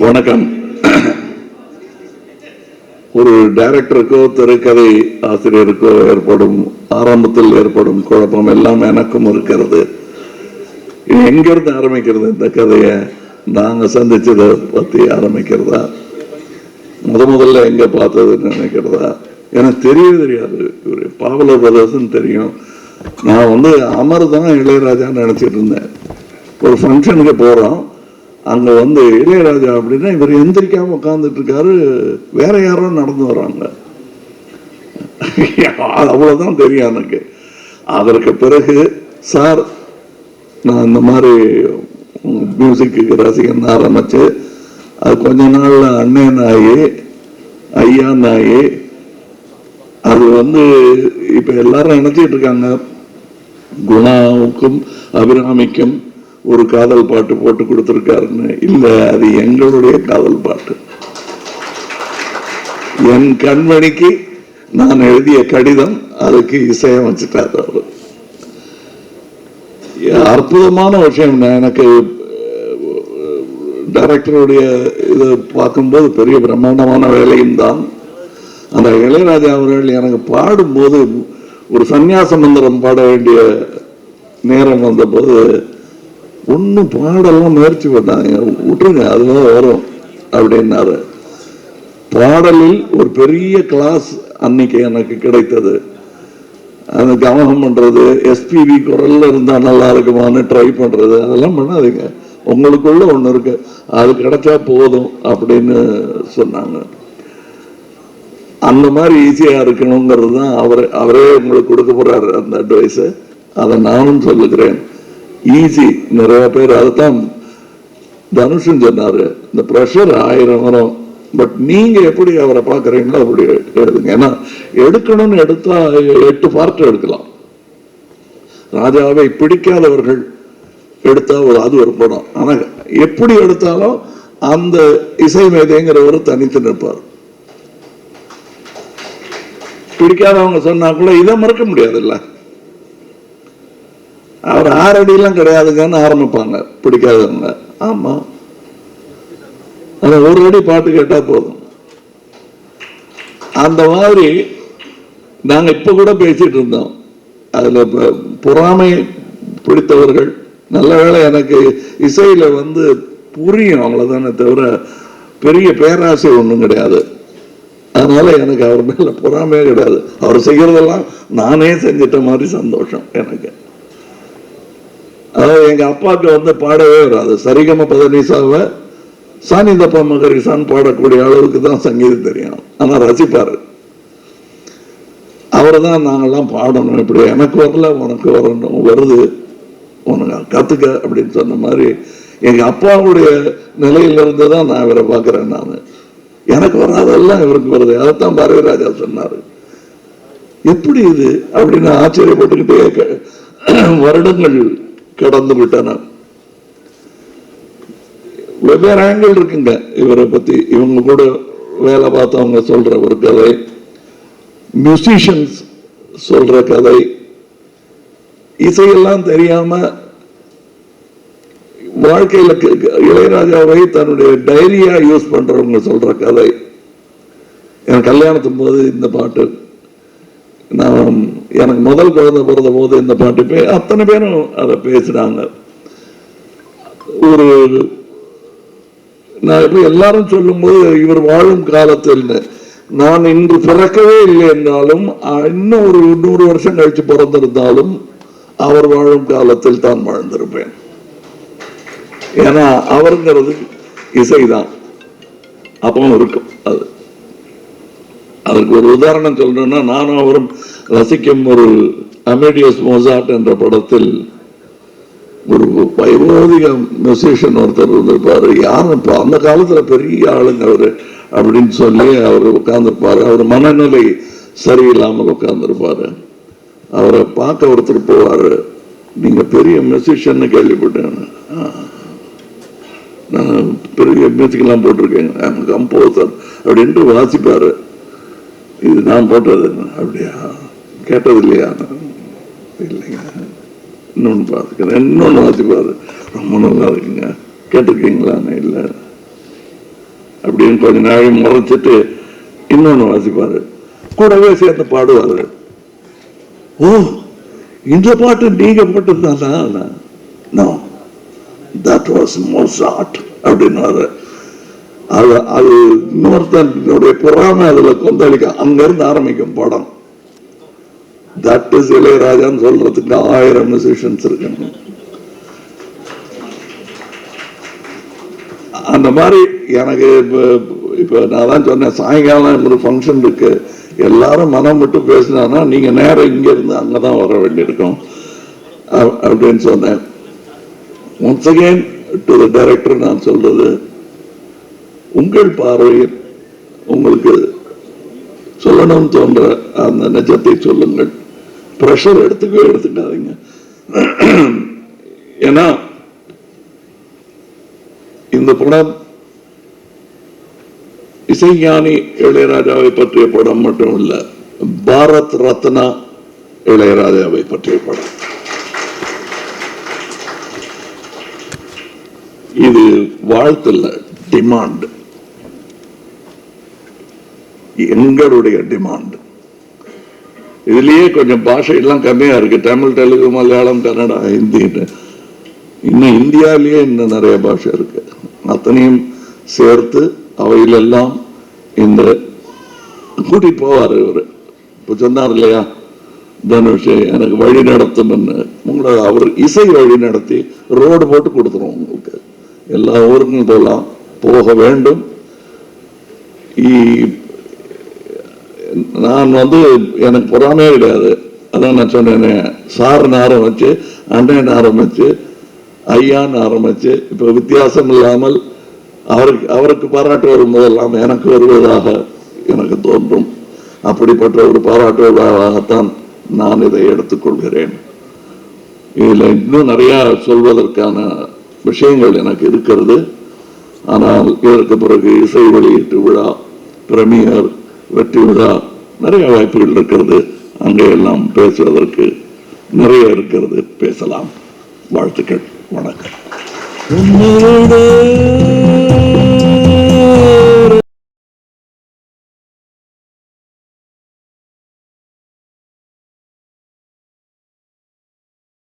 வணக்கம். ஒரு டைரக்டருக்கோ திரைக்கதை ஆசிரியருக்கோ ஏற்படும் ஆரம்பத்தில் ஏற்படும் குழப்பம் எல்லாம் எனக்கும் இருக்கிறது. எங்கிருந்து ஆரம்பிக்கிறது இந்த கதையை? நாங்கள் சந்திச்சதை பத்தி ஆரம்பிக்கிறதா? முத முதல்ல எங்கே பார்த்ததுன்னு நினைக்கிறதா? எனக்கு தெரியவே தெரியாது. இவர் பாவல பிரதர்ஸ்ன்னு தெரியும். நான் வந்து அமர்தான் இளையராஜான்னு நினச்சிட்டு இருந்தேன். ஒரு ஃபங்க்ஷனுக்கு போகிறோம் அங்க வந்து இளையராஜா அப்படின்னா இவர் எந்திரிக்காம உட்கார்ந்துட்டு இருக்காரு வேற யாரோ நடந்து வர்றாங்க. அவ்வளவுதான் தெரியும் எனக்கு. அதற்கு பிறகு சார் நான் இந்த மாதிரி மியூசிக்கு ரசிகன் ஆரம்பிச்சு அது கொஞ்ச நாள்ல அண்ணன் ஆகி ஐயா நாயி அது வந்து இப்ப எல்லாரும் நினைச்சிட்டு இருக்காங்க. குணாவுக்கும் அபிராமிக்கும் ஒரு காதல் பாட்டு போட்டு கொடுத்துருக்காருன்னு இல்லை அது எங்களுடைய காதல் பாட்டு. என் கண்மணிக்கு நான் எழுதிய கடிதம் அதுக்கு இசையமைச்சிட்டார் அவர். அற்புதமான விஷயம். நான் எனக்கு டைரக்டருடைய இதை பார்க்கும்போது பெரிய பிரம்மாண்டமான வேலையும் தான். அந்த இளையராஜா அவர்கள் எனக்கு பாடும்போது ஒரு சந்நியாச மந்திரம் பாட வேண்டிய நேரம் வந்தபோது ஒன்றும் பாடலாம் முயற்சி பண்ணாங்க விட்டுருங்க அதுதான் வரும் அப்படின்னாரு. பாடலில் ஒரு பெரிய கிளாஸ் அன்னைக்கு எனக்கு கிடைத்தது. அந்த கவனம் பண்றது எஸ்பிவி குரல்ல இருந்தா நல்லா இருக்குமான்னு ட்ரை பண்றது அதெல்லாம் பண்ணாதீங்க. உங்களுக்குள்ள ஒன்று இருக்கு. அது கிடைச்சா போதும் அப்படின்னு சொன்னாங்க. அந்த மாதிரி ஈஸியா இருக்கணுங்கிறது தான் அவர் அவரே உங்களுக்கு கொடுக்க போறாரு அந்த அட்வைஸை அதை நானும் சொல்லுகிறேன். ஈஸி நிறைய பேர் அதைத்தான் தனுஷன் சொன்னாரு இந்த ப்ரெஷர் ஆயிரம் வரும். பட் நீங்க எப்படி அவரை பாக்குறீங்களோ அப்படி எழுதுங்க. ஏன்னா எடுக்கணும்னு எடுத்தா எட்டு பார்ட் எடுக்கலாம். ராஜாவை பிடிக்காதவர்கள் எடுத்தா ஒரு அது ஒரு படம். ஆனா எப்படி எடுத்தாலும் அந்த இசை மேதைங்கிறவர் தனித்து நிற்பார். பிடிக்காதவங்க சொன்னா கூட இதை மறக்க முடியாதுல்ல. அவர் ஆறடியெல்லாம் கிடையாதுங்கன்னு ஆரம்பிப்பாங்க. பிடிக்காதவங்க. ஆமா. ஆனா ஒரு அடி பாட்டு கேட்டா போதும். அந்த மாதிரி நாங்க இப்ப கூட பேசிட்டு இருந்தோம். அதுல பொறாமை பிடித்தவர்கள் நல்ல வேளை எனக்கு இசையில வந்து புரியும் அவ்வளோதானே தவிர பெரிய பேராசை ஒண்ணும் கிடையாது. அதனால எனக்கு அவர் மேலே பொறாமையே கிடையாது. அவர் செய்யறதெல்லாம் நானே செஞ்சிட்ட மாதிரி சந்தோஷம் எனக்கு. அதாவது எங்க அப்பாவுக்கு வந்து பாடவே வராது. சரிகம பதனிசாவை சானிதப்பா மகரிசான் பாடக்கூடிய அளவுக்கு தான் சங்கீதம் தெரியும். ஆனா ரசிப்பாரு. அவர் தான் நாங்கள்லாம் பாடணும். இப்படி எனக்கு வரல உனக்கு வரணும் வருது. உனக்கு கத்துக்க அப்படின்னு சொன்ன மாதிரி எங்க அப்பாவுடைய நிலையிலிருந்து தான் நான் இவரை பார்க்கிறேன் நான். எனக்கு வராதெல்லாம் இவருக்கு வருது. அதைத்தான் பாரதி ராஜா சொன்னாரு. எப்படி இது? அப்படின்னு ஆச்சரியப்பட்டுக்கிட்டே வருடங்கள் கடந்து விட்டன. வெவ்வேறு ஆங்கிள் இருக்குங்க. இவரை பத்தி இவங்க கூட வேலை பார்த்தவங்க சொல்ற ஒரு கதை. மியூசிஷியன்ஸ் சொல்ற கதை. இசையெல்லாம் தெரியாம வாழ்க்கையில் இளையராஜாவை தன்னுடைய டைரியா யூஸ் பண்றவங்க சொல்ற கதை. என் கல்யாணத்தும் போது இந்த பாட்டு. எனக்கு முதல் குழந்தை பிறந்த போது இந்த பாட்டு பே அத்தனை பேரும் அதை பேசுகிறாங்க ஒரு நான் இப்ப எல்லாரும் சொல்லும்போது இவர் வாழும் காலத்தில் நான் இன்று பிறக்கவே இல்லை என்றாலும் இன்னும் ஒரு நூறு வருஷம் கழிச்சு பிறந்திருந்தாலும் அவர் வாழும் காலத்தில் தான் வாழ்ந்திருப்பேன். ஏன்னா அவருங்கிறது இசைதான். அப்பவும் இருக்கும். அது அதுக்கு ஒரு உதாரணம் சொல்றேன்னா நானும் அவரும் ரசிக்கும் ஒரு அமேடியஸ் மோசாட் என்ற படத்தில் ஒரு வைபோதிக மியூசிஷியன் ஒருத்தர் இருந்திருப்பாரு. யாரும் இப்போ அந்த காலத்தில் பெரிய ஆளுங்க அவர் அப்படின்னு சொல்லி அவர் உட்கார்ந்துருப்பார். அவர் மனநிலை சரியில்லாமல் உட்கார்ந்துருப்பார். அவரை பார்க்க ஒருத்தர் போவார். நீங்கள் பெரிய மியூசிஷியன் கேள்விப்பட்டேன். நான் பெரிய மியூசிக்கெல்லாம் போட்டிருக்கேன். கம்போசர் அப்படின்ட்டு வாசிப்பார். இது நான் போட்டது அப்படியா? கேட்டது இல்லையா இல்லைங்க. இன்னொன்று பார்த்துக்கிறேன். இன்னொன்று வாசிப்பாரு ரொம்ப நல்லா இருக்குங்க. கேட்டிருக்கீங்களான்னு இல்லை. அப்படின்னு கொஞ்ச நாளை முறைச்சிட்டு இன்னொன்னு வாசிப்பாரு கூடவே சேர்ந்து பாடுவாரு. ஓ இந்த பாட்டு நீங்க போட்டதுதானா நோ தட் வாஸ் மோசாட் அப்படின்னு அது அது இன்னொருத்தனுடைய பொறாமை அதுல கொந்தளிக்க அங்கேருந்து ஆரம்பிக்கும் படம். தட் இஸ் இளையராஜான்னு சொல்றதுக்கு ஆயிரம் மியூசிஷியன்ஸ் இருக்காங்க. அந்த மாதிரி எனக்கு இப்போ இப்போ நான் தான் சொன்னேன் சாயங்காலம் ஒரு ஃபங்க்ஷன் இருக்கு. எல்லாரும் மனம் விட்டு பேசினானா நீங்கள் நேரம் இங்கேருந்து அங்கே தான் வர வேண்டியிருக்கும். அ- அப்படின்னு சொன்னேன். Once again to the director நான் சொல்றது உங்கள் பார்வையில் உங்களுக்கு சொல்லணும்னு தோன்ற அந்த நிஜத்தை சொல்லுங்கள். ப்ரெஷர் எடுத்துக்கவே எடுத்துக்காதீங்க. ஏன்னா இந்த படம் இசைஞானி இளையராஜாவை பற்றிய படம் மட்டும் இல்ல பாரத் ரத்னா இளையராஜாவை பற்றிய படம். இது வாழ்த்துல டிமாண்ட் எங்களுடைய டிமாண்ட் இதுலயே கொஞ்சம் பாஷை எல்லாம் கம்மியா இருக்கு. தமிழ் தெலுங்கு மலையாளம் கன்னடா ஹிந்தின்னு இன்னும் இந்தியாவிலேயே இன்னும் நிறைய பாஷை இருக்கு. அத்தனையும் சேர்த்து அவையிலெல்லாம் இந்த கூட்டி போவார் இவர். இப்போ சொன்னார் இல்லையா தனுஷ் எனக்கு வழி நடத்தணும்னு உங்களை அவர் இசை வழி நடத்தி ரோடு போட்டு கொடுத்துரும் உங்களுக்கு. எல்லா ஊருக்கும் போகலாம் போக வேண்டும். நான் வந்து எனக்கு பொறாமையே கிடையாது. அதான் நான் சொன்னேனே சார்னு ஆரம்பிச்சு அண்ணன் ஆரம்பிச்சு ஐயான்னு ஆரம்பிச்சு இப்போ வித்தியாசம் இல்லாமல் அவருக்கு அவருக்கு பாராட்டு வரும்போதெல்லாம் எனக்கு வருவதாக எனக்கு தோன்றும். அப்படிப்பட்ட ஒரு பாராட்டு விழாவாகத்தான் நான் இதை எடுத்துக்கொள்கிறேன் இதில் இன்னும் நிறையா சொல்வதற்கான விஷயங்கள் எனக்கு இருக்கிறது. ஆனால் இதற்கு பிறகு இசை வெளியீட்டு விழா பிரமியர் வெற்றி விழா நிறைய வாய்ப்புகள் இருக்கிறது. அங்கே எல்லாம் பேசுவதற்கு நிறைய இருக்கிறது. பேசலாம். வாழ்த்துக்கள். வணக்கம். உன்னை